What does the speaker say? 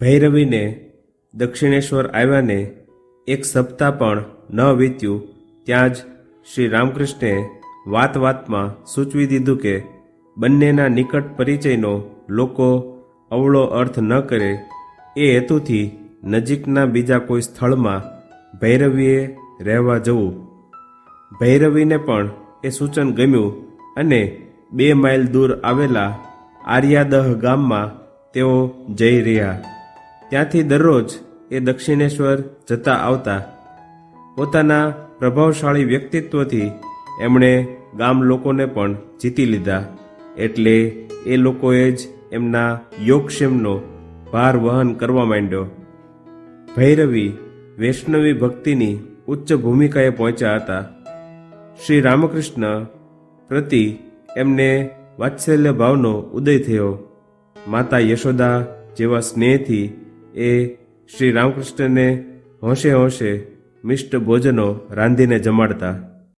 ભૈરવીને દક્ષિણેશ્વર આવ્યાને એક સપ્તાહ પણ ન વીત્યું, ત્યાં જ શ્રી રામકૃષ્ણે વાત વાતમાં સૂચવી દીધું કે બંનેના નિકટ પરિચયનો લોકો અવળો અર્થ ન કરે, એ હેતુથી નજીકના બીજા કોઈ સ્થળમાં ભૈરવીએ રહેવા જવું. ભૈરવીને પણ એ સૂચન ગમ્યું અને બે માઇલ દૂર આવેલા આર્યાદહ ગામમાં તેઓ જઈ રહ્યા. ત્યાંથી દરરોજ એ દક્ષિણેશ્વર જતા આવતા. પોતાના પ્રભાવશાળી વ્યક્તિત્વથી એમણે ગામ લોકોને પણ જીતી લીધા. એટલે એ લોકોએ જ એમના યોગક્ષેમનો ભાર વહન કરવા માંડ્યો. ભૈરવી વૈષ્ણવી ભક્તિની ઉચ્ચ ભૂમિકાએ પહોંચ્યા હતા. શ્રી રામકૃષ્ણ પ્રતિ એમને વાત્સલ્ય ભાવનો ઉદય થયો. માતા યશોદા જેવા સ્નેહથી એ શ્રી રામકૃષ્ણને હોંશે હોંશે મિષ્ટ ભોજનો રાંધીને જમાડતા